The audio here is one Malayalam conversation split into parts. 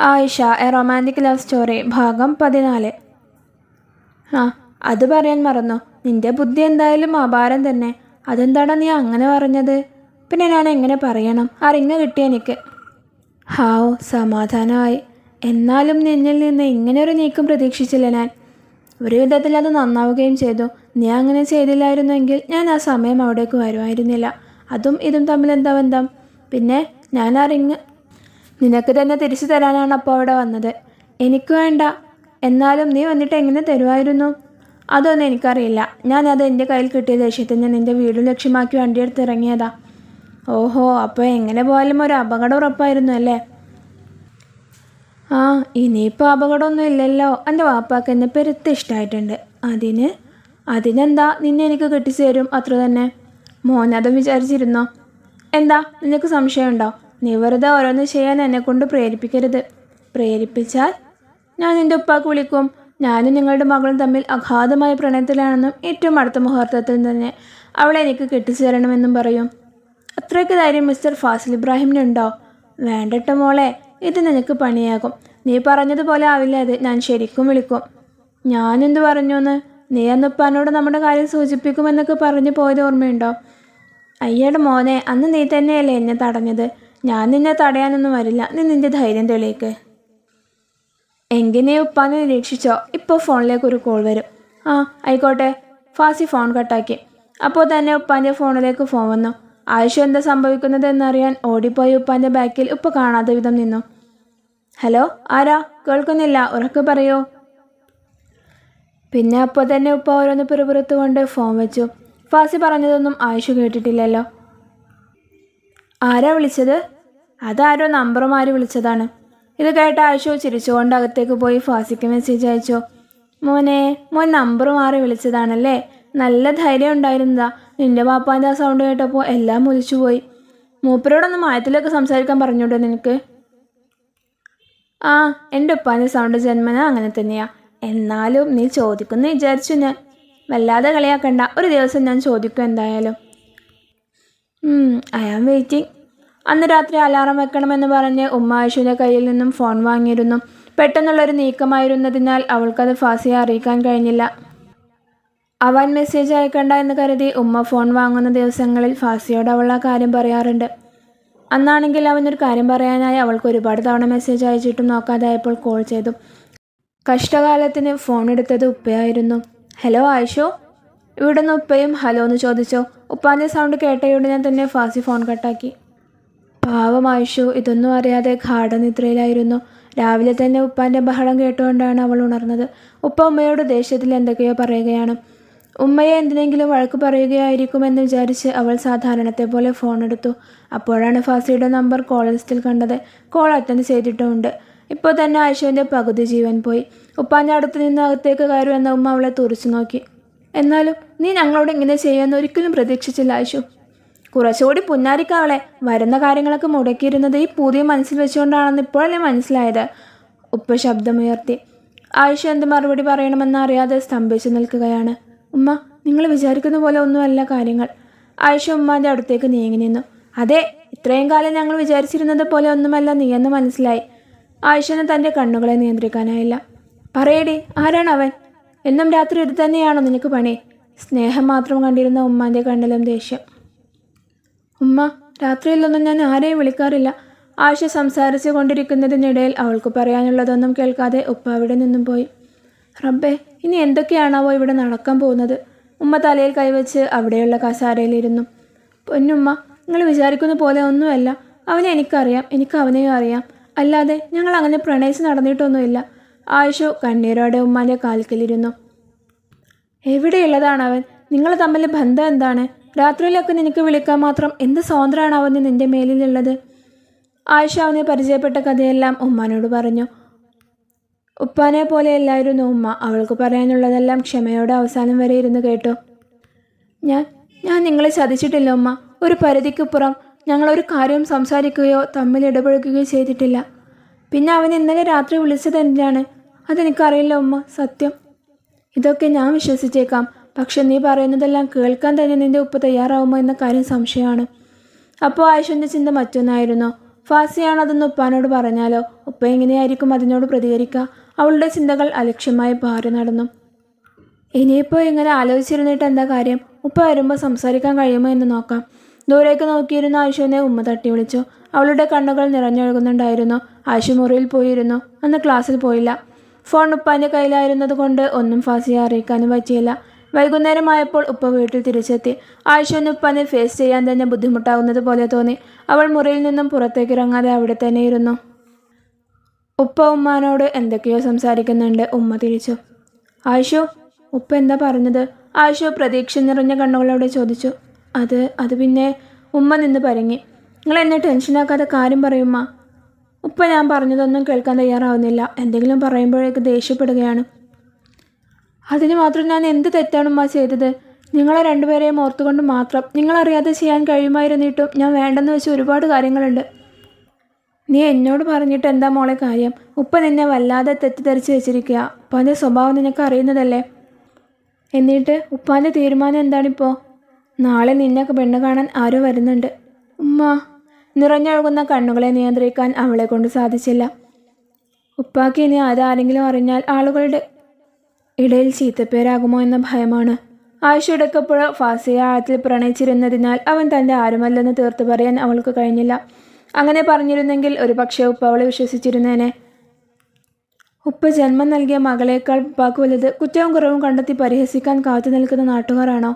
Ayisha a romantic love story ഭാഗം പതിനാല്. ആ അത് പറയാൻ മറന്നു. നിന്റെ ബുദ്ധി എന്തായാലും അപാരം തന്നെ. അതെന്താടാ നീ അങ്ങനെ പറഞ്ഞത്? പിന്നെ ഞാൻ എങ്ങനെ പറയണം? ആ റിങ് കിട്ടി എനിക്ക്. ഹാവ് സമാധാനമായി എന്നാലും നിന്നിൽ നിന്ന് ഇങ്ങനെ ഒരു നീക്കം പ്രതീക്ഷിച്ചില്ല ഞാൻ. ഒരു വിധത്തിൽ അത് നന്നാവുകയും ചെയ്തു. നീ അങ്ങനെ ചെയ്തില്ലായിരുന്നെങ്കിൽ ഞാൻ ആ സമയം അവിടേക്ക് വരുമായിരുന്നില്ല. അതും ഇതും തമ്മിൽ എന്താ ബന്ധം? പിന്നെ ഞാൻ ആ റിങ് നിനക്ക് തന്നെ തിരിച്ചു തരാനാണ് അപ്പോൾ അവിടെ വന്നത്. എനിക്ക് വേണ്ട. എന്നാലും നീ വന്നിട്ട് എങ്ങനെ തരുമായിരുന്നു അതൊന്നും എനിക്കറിയില്ല. ഞാൻ അത് എന്റെ കയ്യിൽ കിട്ടിയ ഞാൻ എന്റെ വീട് ലക്ഷ്യമാക്കി വണ്ടിയെടുത്ത് ഇറങ്ങിയതാ. ഓഹോ അപ്പോൾ എങ്ങനെ പോയാലും ഒരു അപകടം ഉറപ്പായിരുന്നു അല്ലേ? ആ ഇനിയിപ്പോൾ അപകടമൊന്നും ഇല്ലല്ലോ. എന്റെ വാപ്പാക്ക് എന്നെ പെരുത്ത് ഇഷ്ടമായിട്ടുണ്ട് അതിന് അതിനെന്താ നിന്നെ എനിക്ക് കിട്ടിച്ചു തരും അത്ര തന്നെ? മോനതും വിചാരിച്ചിരുന്നോ? എന്താ നിനക്ക് സംശയമുണ്ടോ? നീ വെറുതെ ഓരോന്ന് ചെയ്യാൻ എന്നെ കൊണ്ട് പ്രേരിപ്പിക്കരുത്. പ്രേരിപ്പിച്ചാൽ ഞാൻ എന്റെ ഉപ്പാക്ക് വിളിക്കും. ഞാനും നിങ്ങളുടെ മകളും തമ്മിൽ അഗാധമായ പ്രണയത്തിലാണെന്നും ഏറ്റവും അടുത്ത മുഹൂർത്തത്തിൽ തന്നെ അവളെ എനിക്ക് കെട്ടിച്ചു തരണമെന്നും പറയും. അത്രയ്ക്ക് ധൈര്യം മിസ്റ്റർ ഫാസിൽ ഇബ്രാഹിമിനുണ്ടോ വേണ്ടട്ട മോളെ ഇത് നിനക്ക് പണിയാകും. നീ പറഞ്ഞതുപോലെ ആവില്ല അത് ഞാൻ ശരിക്കും വിളിക്കും. ഞാനെന്ത് പറഞ്ഞു എന്ന് നീ അന്നുപ്പാനോട് നമ്മുടെ കാര്യം സൂചിപ്പിക്കുമെന്നൊക്കെ പറഞ്ഞു പോയത് ഓർമ്മയുണ്ടോ? അയ്യയുടെ മോനെ അന്ന് നീ തന്നെയല്ലേ എന്നെ തടഞ്ഞത്? ഞാൻ നിന്നെ തടയാനൊന്നും വരില്ല. നീ നിന്റെ ധൈര്യം തെളിയിക്ക്. എങ്ങനെയോ ഉപ്പാനെ നിരീക്ഷിച്ചോ. ഇപ്പോൾ ഫോണിലേക്ക് ഒരു കോൾ വരും. ആ ആയിക്കോട്ടെ. ഫാസി ഫോൺ കട്ടാക്കി. അപ്പോൾ തന്നെ ഉപ്പാന്റെ ഫോണിലേക്ക് ഫോൺ വന്നു. ആയിഷ എന്താ സംഭവിക്കുന്നത് എന്നറിയാൻ ഓടിപ്പോയി ഉപ്പാന്റെ ബാക്കിൽ ഉപ്പ കാണാത്ത വിധം നിന്നു. ഹലോ ആരാ? കേൾക്കുന്നില്ല. ഉറക്കെ പറയൂ. പിന്നെ അപ്പോൾ തന്നെ ഉപ്പ ഓരോന്ന് പിറുപിറുത്തുകൊണ്ട് ഫോൺ വെച്ചു. ഫാസി പറഞ്ഞതൊന്നും ആയിഷ കേട്ടിട്ടില്ലല്ലോ. ആരാ വിളിച്ചത്? അതാരോ നമ്പറുമാര് വിളിച്ചതാണ്. ഇത് കേട്ട ആശു ചിരിച്ചുകൊണ്ട് അകത്തേക്ക് പോയി ഫാസിക്ക് മെസ്സേജ് അയച്ചോ. മോനെ മോൻ നമ്പർ മാറി വിളിച്ചതാണല്ലേ? നല്ല ധൈര്യം ഉണ്ടായിരുന്നതാ. നിന്റെ പാപ്പാന്റെ ആ സൗണ്ട് കേട്ടപ്പോൾ എല്ലാം മുലിച്ചുപോയി മൂപ്പരോടൊന്ന് മായത്തിലൊക്കെ സംസാരിക്കാൻ പറഞ്ഞൂടെ നിനക്ക്? ആ എന്റെ ഉപ്പാന്റെ സൗണ്ട് ജന്മന അങ്ങനെ തന്നെയാ. എന്നാലും നീ ചോദിക്കുന്നു വിചാരിച്ചു ഞാൻ. വല്ലാതെ കളിയാക്കണ്ട. ഒരു ദിവസം ഞാൻ ചോദിക്കും എന്തായാലും. ഐ ആം വെയിറ്റിംഗ് അന്ന് രാത്രി അലാറം വെക്കണമെന്ന് പറഞ്ഞ് ഉമ്മ കയ്യിൽ നിന്നും ഫോൺ വാങ്ങിയിരുന്നു. പെട്ടെന്നുള്ളൊരു നീക്കമായിരുന്നതിനാൽ അവൾക്കത് ഫാസിയെ അറിയിക്കാൻ കഴിഞ്ഞില്ല. അവൻ മെസ്സേജ് അയക്കണ്ട എന്ന് കരുതി ഉമ്മ ഫോൺ വാങ്ങുന്ന ദിവസങ്ങളിൽ ഫാസിയോട് അവൾ ആ കാര്യം പറയാറുണ്ട്. അന്നാണെങ്കിൽ അവനൊരു കാര്യം പറയാനായി അവൾക്ക് ഒരുപാട് തവണ മെസ്സേജ് അയച്ചിട്ടും നോക്കാതായപ്പോൾ കോൾ ചെയ്തു. കഷ്ടകാലത്തിന് ഫോൺ എടുത്തത് ഉപ്പയായിരുന്നു. ഹലോ ആയിഷോ? ഇവിടുന്ന് ഉപ്പയും ഹലോ എന്ന് ചോദിച്ചോ. ഉപ്പാന്റെ സൗണ്ട് കേട്ടയുടനെ തന്നെ ഫാസി ഫോൺ കട്ടാക്കി. പാവം ആയിഷു ഇതൊന്നും അറിയാതെ ഗാഠനിദ്രയിലായിരുന്നു. രാവിലെ തന്നെ ഉപ്പാന്റെ ബഹളം കേട്ടുകൊണ്ടാണ് അവൾ ഉണർന്നത്. ഉപ്പ ഉമ്മയോട് ദേഷ്യത്തിൽ എന്തൊക്കെയോ പറയുകയാണ്. ഉമ്മയെ എന്തിനെങ്കിലും വഴക്ക് പറയുകയായിരിക്കുമെന്ന് വിചാരിച്ച് അവൾ സാധാരണത്തെ പോലെ ഫോൺ എടുത്തു. അപ്പോഴാണ് ഫാസിയുടെ നമ്പർ കോൾ ലിസ്റ്റിൽ കണ്ടത്. കോൾ അറ്റൻഡ് ചെയ്തിട്ടുമുണ്ട്. ഇപ്പോൾ തന്നെ ആയിഷുവിന്റെ പകുതി ജീവൻ പോയി. ഉപ്പാന്റെ അടുത്ത് നിന്ന് അകത്തേക്ക് കയറുമെന്ന ഉമ്മ അവളെ തുറച്ചു നോക്കി. എന്നാലും നീ ഞങ്ങളോട് ഇങ്ങനെ ചെയ്യുമെന്ന് ഒരിക്കലും പ്രതീക്ഷിച്ചില്ല ആയിഷു. കുറച്ചുകൂടി പുന്നാരിക്കാവളെ വരുന്ന കാര്യങ്ങളൊക്കെ മുടക്കിയിരുന്നത് ഈ പുതിയ മനസ്സിൽ വെച്ചുകൊണ്ടാണെന്ന് ഇപ്പോഴല്ലേ മനസ്സിലായത്? ഉപ്പ ശബ്ദമുയർത്തി. ആയിഷ എന്ത് മറുപടി പറയണമെന്ന് അറിയാതെ സ്തംഭിച്ചു നിൽക്കുകയാണ്. ഉമ്മ നിങ്ങൾ വിചാരിക്കുന്ന പോലെ ഒന്നുമല്ല കാര്യങ്ങൾ. ആയിഷ ഉമ്മാന്റെ അടുത്തേക്ക് നീങ്ങി നിന്നു. അതെ ഇത്രയും കാലം ഞങ്ങൾ വിചാരിച്ചിരുന്നത് പോലെ ഒന്നുമല്ല നീയെന്ന് മനസ്സിലായി. ആയിഷന് തന്റെ കണ്ണുകളെ നിയന്ത്രിക്കാനായില്ല. പറയടി ആരാണ് അവൻ? എന്നും രാത്രി ഇത് തന്നെയാണോ നിനക്ക് പണി? സ്നേഹം മാത്രം കണ്ടിരുന്ന ഉമ്മാന്റെ കണ്ണിലും ദേഷ്യം. ഉമ്മ രാത്രിയിലൊന്നും ഞാൻ ആരെയും വിളിക്കാറില്ല. ആശ സംസാരിച്ചു കൊണ്ടിരിക്കുന്നതിനിടയിൽ അവൾക്ക് പറയാനുള്ളതൊന്നും കേൾക്കാതെ ഉപ്പ അവിടെ നിന്നും പോയി. റബ്ബേ ഇനി എന്തൊക്കെയാണാവോ ഇവിടെ നടക്കാൻ പോകുന്നത്? ഉമ്മ തലയിൽ കൈവച്ച് അവിടെയുള്ള കസാരയിലിരുന്നു. പൊന്നുമ്മ നിങ്ങൾ വിചാരിക്കുന്ന പോലെ ഒന്നുമല്ല. അവനെ എനിക്കറിയാം എനിക്ക് അവനെയും അറിയാം. അല്ലാതെ ഞങ്ങൾ അങ്ങനെ പ്രണയിച്ച് നടന്നിട്ടൊന്നുമില്ല. ആയിഷു കണ്ണീരോടെ ഉമ്മാന്റെ കാൽക്കലിരുന്നു. എവിടെയുള്ളതാണ് അവൻ നിങ്ങൾ തമ്മിൽ ബന്ധം എന്താണ്? രാത്രിയിലൊക്കെ നിനക്ക് വിളിക്കാൻ മാത്രം എന്ത് സ്വാതന്ത്ര്യമാണ് അവന് നിന്റെ മേലിലുള്ളത്? ആയിഷ അവനെ പരിചയപ്പെട്ട കഥയെല്ലാം ഉമ്മാനോട് പറഞ്ഞു. ഉപ്പാനെ പോലെയല്ലായിരുന്നു ഉമ്മ. അവൾക്ക് പറയാനുള്ളതെല്ലാം ക്ഷമയോടെ അവസാനം വരെ ഇരുന്ന് കേട്ടു. ഞാൻ ഞാൻ നിങ്ങളെ ചതിച്ചിട്ടില്ല ഉമ്മ. ഒരു പരിധിക്കുപ്പുറം ഞങ്ങളൊരു കാര്യവും സംസാരിക്കുകയോ തമ്മിൽ ഇടപഴകുകയോ ചെയ്തിട്ടില്ല. പിന്നെ അവൻ ഇന്നലെ രാത്രി വിളിച്ചത് എന്തിനാണ്? അതെനിക്കറിയില്ല ഉമ്മ. സത്യം. ഇതൊക്കെ ഞാൻ വിശ്വസിച്ചേക്കാം. പക്ഷെ നീ പറയുന്നതെല്ലാം കേൾക്കാൻ തന്നെ നിന്റെ ഉപ്പ് തയ്യാറാവുമോ എന്ന കാര്യം സംശയമാണ്. അപ്പോൾ ആയിഷന്റെ ചിന്ത മറ്റൊന്നായിരുന്നു. ഫാസിയാണ് അതെന്ന് ഉപ്പാനോട് പറഞ്ഞാലോ? ഉപ്പ എങ്ങനെയായിരിക്കും അതിനോട് പ്രതികരിക്കുക? അവളുടെ ചിന്തകൾ അലക്ഷ്യമായി പാറി നടന്നു. ഇനിയിപ്പോൾ ഇങ്ങനെ ആലോചിച്ചിരുന്നിട്ട് എന്താ കാര്യം? ഉപ്പ വരുമ്പോൾ സംസാരിക്കാൻ കഴിയുമോ എന്ന് നോക്കാം. ദൂരേക്ക് നോക്കിയിരുന്ന ആയിഷുവിനെ ഉമ്മ തട്ടി വിളിച്ചു. അവളുടെ കണ്ണുകൾ നിറഞ്ഞൊഴുകുന്നുണ്ടായിരുന്നു. ആയിഷു മുറിയിൽ പോയിരുന്നു. അന്ന് ക്ലാസ്സിൽ പോയില്ല. ഫോൺ ഉപ്പാന്റെ കയ്യിലായിരുന്നത് കൊണ്ട് ഒന്നും ഫാസിയെ അറിയിക്കാനും പറ്റിയില്ല. വൈകുന്നേരമായപ്പോൾ ഉപ്പ വീട്ടിൽ തിരിച്ചെത്തി. ആയിഷുവിന് ഉപ്പാനെ ഫേസ് ചെയ്യാൻ തന്നെ ബുദ്ധിമുട്ടാകുന്നത് പോലെ തോന്നി. അവൾ മുറിയിൽ നിന്നും പുറത്തേക്ക് ഇറങ്ങാതെ അവിടെ തന്നെ ഇരുന്നു. ഉപ്പ ഉമ്മാനോട് എന്തൊക്കെയോ സംസാരിക്കുന്നുണ്ട്. ഉമ്മ തിരിച്ചു. ആയിഷു ഉപ്പ എന്താ പറഞ്ഞത്? ആയിഷു പ്രതീക്ഷ നിറഞ്ഞ കണ്ണുകളോടെ ചോദിച്ചു. അത് അത് പിന്നെ ഉമ്മ നിന്ന് പരങ്ങി. നിങ്ങൾ എന്നെ ടെൻഷനാക്കാതെ കാര്യം പറയുമ്മ ഉപ്പ ഞാൻ പറഞ്ഞതൊന്നും കേൾക്കാൻ തയ്യാറാവുന്നില്ല. എന്തെങ്കിലും പറയുമ്പോഴേക്ക് ദേഷ്യപ്പെടുകയാണ്. അതിന് മാത്രം ഞാൻ എന്ത് തെറ്റാണ് ഉമ്മ ചെയ്തത്? നിങ്ങളെ രണ്ടുപേരെയും ഓർത്തുകൊണ്ട് മാത്രം നിങ്ങളറിയാതെ ചെയ്യാൻ കഴിയുമായിരുന്നിട്ടും ഞാൻ വേണ്ടെന്ന് വെച്ച് ഒരുപാട് കാര്യങ്ങളുണ്ട്. നീ എന്നോട് പറഞ്ഞിട്ട് എന്താ മോളെ കാര്യം? ഉപ്പ നിന്നെ വല്ലാതെ തെറ്റിദ്ധരിച്ച് വെച്ചിരിക്കുക ഉപ്പാന്റെ സ്വഭാവം നിനക്ക് അറിയുന്നതല്ലേ? എന്നിട്ട് ഉപ്പാന്റെ തീരുമാനം എന്താണിപ്പോൾ നാളെ നിന്നെ പെണ്ണ് കാണാൻ ആരോ വരുന്നുണ്ട്. ഉമ്മ നിറഞ്ഞൊഴുകുന്ന കണ്ണുകളെ നിയന്ത്രിക്കാൻ അവളെ കൊണ്ട് സാധിച്ചില്ല. ഉപ്പാക്ക് ഇനി അതാരെങ്കിലും അറിഞ്ഞാൽ ആളുകളുടെ ഇടയിൽ ചീത്തപ്പേരാകുമോ എന്ന ഭയമാണ്. ആയിഷ ഇടക്കപ്പുഴ ഫാസിയെ ആഴത്തിൽ പ്രണയിച്ചിരുന്നതിനാൽ അവൻ തന്റെ ആരുമല്ലെന്ന് തീർത്തു പറയാൻ അവൾക്ക് കഴിഞ്ഞില്ല. അങ്ങനെ പറഞ്ഞിരുന്നെങ്കിൽ ഒരു പക്ഷേ ഉപ്പ അവളെ വിശ്വസിച്ചിരുന്നേനെ. ഉപ്പ ജന്മം നൽകിയ മകളേക്കാൾ ഉപ്പാക്ക് വലുത് കുറ്റവും കുറവും കണ്ടെത്തി പരിഹസിക്കാൻ കാത്തു നിൽക്കുന്ന നാട്ടുകാരാണോ?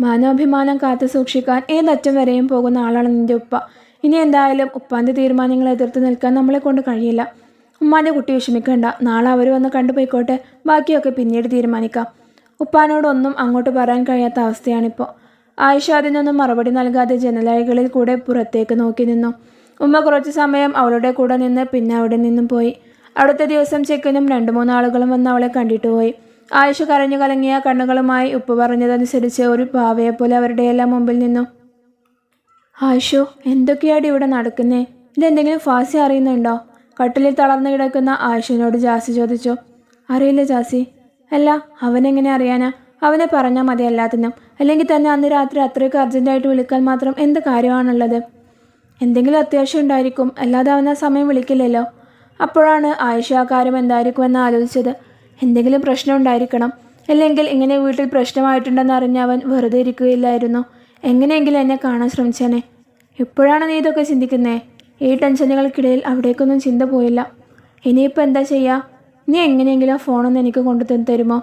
മാനോഭിമാനം കാത്തു സൂക്ഷിക്കാൻ ഏതറ്റം വരെയും പോകുന്ന ആളാണ് നിന്റെ ഉപ്പ. ഇനി എന്തായാലും ഉപ്പാന്റെ തീരുമാനങ്ങളെ എതിർത്ത് നിൽക്കാൻ നമ്മളെ കൊണ്ട് കഴിയില്ല. ഉമ്മാന്റെ കുട്ടി വിഷമിക്കണ്ട. നാളെ അവർ വന്ന് കണ്ടുപോയിക്കോട്ടെ. ബാക്കിയൊക്കെ പിന്നീട് തീരുമാനിക്കാം. ഉപ്പാനോടൊന്നും അങ്ങോട്ട് പറയാൻ കഴിയാത്ത അവസ്ഥയാണിപ്പോൾ ആയിഷ അതിനൊന്നും മറുപടി നൽകാതെ ജനലഴികളിൽ കൂടെ പുറത്തേക്ക് നോക്കി നിന്നു. ഉമ്മ കുറച്ചു സമയം അവളുടെ കൂടെ നിന്ന് പിന്നെ അവിടെ നിന്നും പോയി. അടുത്ത ദിവസം ചെക്കനും രണ്ടു മൂന്നാളുകളും വന്ന് അവളെ കണ്ടിട്ട് പോയി. ആയിഷ കരഞ്ഞു കലങ്ങിയ കണ്ണുകളുമായി ഉപ്പ് പറഞ്ഞതനുസരിച്ച് ഒരു പാവയെപ്പോലെ അവരുടെ എല്ലാം മുമ്പിൽ നിന്നു. ആയിഷോ എന്തൊക്കെയാടി ഇവിടെ നടക്കുന്നേ? ഇതെന്തെങ്കിലും ഫാസി അറിയുന്നുണ്ടോ? കട്ടിലിൽ തളർന്നു കിടക്കുന്ന ആയിഷിനോട് ജാസി ചോദിച്ചു അറിയില്ല ജാസി. അല്ല അവനെങ്ങനെ അറിയാനാ? അവനെ പറഞ്ഞാൽ മതി എല്ലാത്തിനും. അല്ലെങ്കിൽ തന്നെ അന്ന് രാത്രി അത്രയ്ക്ക് അർജന്റായിട്ട് വിളിക്കാൻ മാത്രം എന്ത് കാര്യമാണുള്ളത്? എന്തെങ്കിലും അത്യാവശ്യം ഉണ്ടായിരിക്കും. അല്ലാതെ അവൻ ആ സമയം വിളിക്കില്ലല്ലോ. അപ്പോഴാണ് ആയിഷ ആ കാര്യം എന്തായിരിക്കുമെന്ന് ആലോചിച്ചത്. എന്തെങ്കിലും പ്രശ്നം ഉണ്ടായിരിക്കണം. അല്ലെങ്കിൽ ഇങ്ങനെ വീട്ടിൽ പ്രശ്നമായിട്ടുണ്ടെന്ന് അറിഞ്ഞ അവൻ വെറുതെ ഇരിക്കുകയില്ലായിരുന്നു. എങ്ങനെയെങ്കിലും എന്നെ കാണാൻ ശ്രമിച്ചേനെ. എപ്പോഴാണ് നീ ഇതൊക്കെ ചിന്തിക്കുന്നേ? ഈ ടെൻഷനുകൾക്കിടയിൽ അവിടേക്കൊന്നും ചിന്ത പോയില്ല. ഇനിയിപ്പോൾ എന്താ ചെയ്യുക നീ എങ്ങനെയെങ്കിലും ഫോണൊന്ന് എനിക്ക് കൊണ്ടു തരുമോ?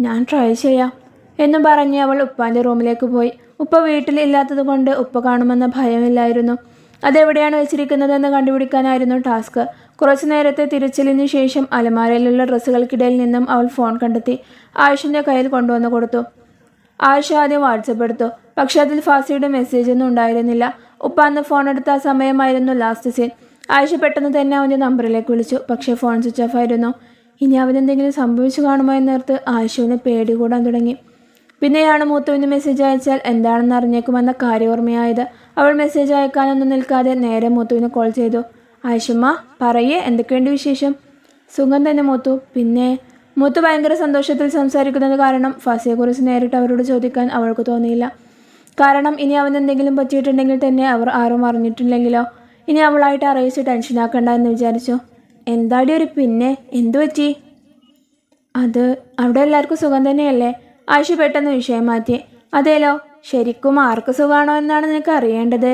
ഞാൻ ട്രൈ ചെയ്യാം. എന്ന് പറഞ്ഞ് അവൾ ഉപ്പാന്റെ റൂമിലേക്ക് പോയി. ഉപ്പ വീട്ടിൽ ഇല്ലാത്തത് കൊണ്ട് ഉപ്പ കാണുമെന്ന ഭയമില്ലായിരുന്നു. അതെവിടെയാണ് വെച്ചിരിക്കുന്നതെന്ന് കണ്ടുപിടിക്കാനായിരുന്നു ടാസ്ക് കുറച്ചു നേരത്തെ തിരച്ചിലിന് ശേഷം അലമാരയിലുള്ള ഡ്രസ്സുകൾക്കിടയിൽ നിന്നും അവൾ ഫോൺ കണ്ടെത്തി. ആയുഷിന്റെ കയ്യിൽ കൊണ്ടുവന്ന് കൊടുത്തു. ആയുഷ ആദ്യം വാട്സപ്പ് എടുത്തു. പക്ഷേ അതിൽ ഫാസിയുടെ മെസ്സേജൊന്നും ഉണ്ടായിരുന്നില്ല. ഉപ്പ അന്ന് ഫോൺ എടുത്ത സമയമായിരുന്നു ലാസ്റ്റ് സീൻ ആയിഷ പെട്ടെന്ന് തന്നെ അവന്റെ നമ്പറിലേക്ക് വിളിച്ചു. പക്ഷേ ഫോൺ സ്വിച്ച് ഓഫ് ആയിരുന്നു. ഇനി അവനെന്തെങ്കിലും സംഭവിച്ചു കാണുമോ എന്നേർത്ത് ആയിഷുവിന് പേടി കൂടാൻ തുടങ്ങി. പിന്നെയാണ് മൂത്തുവിന് മെസ്സേജ് അയച്ചാൽ എന്താണെന്ന് അറിഞ്ഞേക്കുമെന്ന കാര്യം ഓർമ്മയായത്. അവൾ മെസ്സേജ് അയക്കാനൊന്നും നിൽക്കാതെ നേരെ മൂത്തുവിന് കോൾ ചെയ്തു. ആയിഷമ്മ പറയേ എന്തൊക്കെയുണ്ട് വിശേഷം? സുഖം തന്നെ മൂത്തു. പിന്നെ മൂത്ത് ഭയങ്കര സന്തോഷത്തിൽ സംസാരിക്കുന്നത് കാരണം ഫസിയെക്കുറിച്ച് നേരിട്ട് അവരോട് ചോദിക്കാൻ അവൾക്ക് തോന്നിയില്ല. കാരണം ഇനി അവൻ എന്തെങ്കിലും പറ്റിയിട്ടുണ്ടെങ്കിൽ തന്നെ അവർ ആരും അറിഞ്ഞിട്ടില്ലെങ്കിലോ? ഇനി അവളായിട്ട് അറിയിച്ച് ടെൻഷനാക്കണ്ട എന്ന് വിചാരിച്ചു? എന്താടി ഒരു പിന്നെ? എന്തു പറ്റി? അത് അവിടെ എല്ലാവർക്കും സുഖം തന്നെയല്ലേ? ആയിഷ പെട്ടെന്ന് വിഷയം മാറ്റി. അതേലോ ശരിക്കും ആർക്ക് സുഖമാണോ എന്നാണ് നിനക്ക് അറിയേണ്ടത്?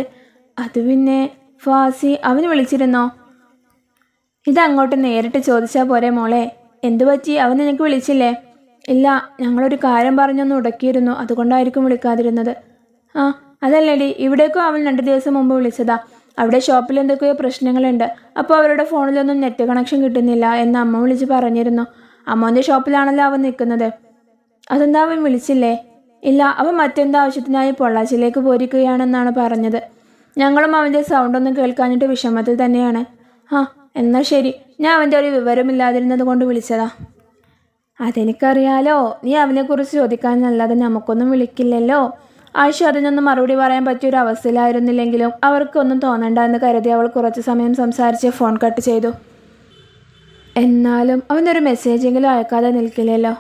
അത് പിന്നെ ഫാസി അവന് വിളിച്ചിരുന്നോ? ഇതങ്ങോട്ട് നേരിട്ട് ചോദിച്ചാൽ പോരെ മോളെ. എന്തു പറ്റി? അവൻ നിനക്ക് വിളിച്ചില്ലേ? ഇല്ല ഞങ്ങളൊരു കാര്യം പറഞ്ഞൊന്ന് ഉടക്കിയിരുന്നു. അതുകൊണ്ടായിരിക്കും വിളിക്കാതിരുന്നത്. ആ അതല്ലേടി. ഇവിടേക്കും അവൻ രണ്ട് ദിവസം മുമ്പ് വിളിച്ചതാ. അവിടെ ഷോപ്പിൽ എന്തൊക്കെയോ പ്രശ്നങ്ങളുണ്ട്. അപ്പോൾ അവരുടെ ഫോണിലൊന്നും നെറ്റ് കണക്ഷൻ കിട്ടുന്നില്ല എന്ന് അമ്മ വിളിച്ച് പറഞ്ഞിരുന്നു. അമ്മോന്റെ ഷോപ്പിലാണല്ലോ അവൻ നിൽക്കുന്നത്. അതെന്താ അവൻ വിളിച്ചില്ലേ? ഇല്ല അവൻ മറ്റെന്തോ ആവശ്യത്തിനായി പൊള്ളാച്ചിലേക്ക് പോയിരിക്കുകയാണെന്നാണ് പറഞ്ഞത്. ഞങ്ങളും അവന്റെ സൗണ്ടൊന്നും കേൾക്കാനിട്ട് വിഷമത്തിൽ തന്നെയാണ്. ആ എന്നാൽ ശരി. ഞാൻ അവന്റെ ഒരു വിവരമില്ലാതിരുന്നത് കൊണ്ട് വിളിച്ചതാ. അതെനിക്കറിയാലോ. നീ അവനെക്കുറിച്ച് ചോദിക്കാനല്ലാതെ നമുക്കൊന്നും വിളിക്കില്ലല്ലോ. ആയിഷ അതിനൊന്നും മറുപടി പറയാൻ പറ്റിയ ഒരു അവസ്ഥയിലായിരുന്നില്ലെങ്കിലും അവർക്കൊന്നും തോന്നണ്ട എന്ന് കരുതി അവൾ കുറച്ച് സമയം സംസാരിച്ച് ഫോൺ കട്ട് ചെയ്തു. എന്നാലും അവനൊരു മെസ്സേജെങ്കിലും അയക്കാതെ നിൽക്കില്ലല്ലോ.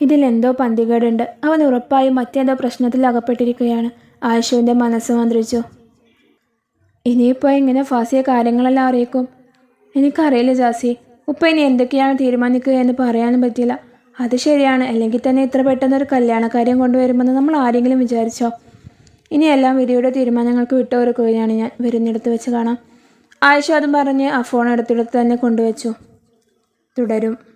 ഇതിലെന്തോ പന്തികേടുണ്ട്. അവൻ ഉറപ്പായും മറ്റേതോ പ്രശ്നത്തിൽ അകപ്പെട്ടിരിക്കുകയാണ്. ആയിഷുവിന്റെ മനസ്സ് മന്ത്രിച്ചു. ഇനിയിപ്പോൾ എങ്ങനെ ഫാസിയെ കാര്യങ്ങളെല്ലാം അറിയിക്കും. എനിക്കറിയില്ല ജാസി. ഉപ്പ ഇനി എന്തൊക്കെയാണ് തീരുമാനിക്കുക എന്ന് പറയാനും പറ്റില്ല. അത് ശരിയാണ്. അല്ലെങ്കിൽ തന്നെ ഇത്ര പെട്ടെന്നൊരു കല്യാണക്കാര്യം കൊണ്ടുവരുമെന്ന് നമ്മൾ ആരെങ്കിലും വിചാരിച്ചോ? ഇനിയെല്ലാം വിധിയുടെ തീരുമാനങ്ങൾക്ക് വിട്ടുകൊടുക്കുകയാണ് ഞാൻ. വരുന്നിടത്ത് വെച്ച് കാണാം. ആയിഷ അതും പറഞ്ഞ് ആ ഫോൺ അടുത്തിടത്ത് തന്നെ കൊണ്ടുവച്ചു. തുടരും.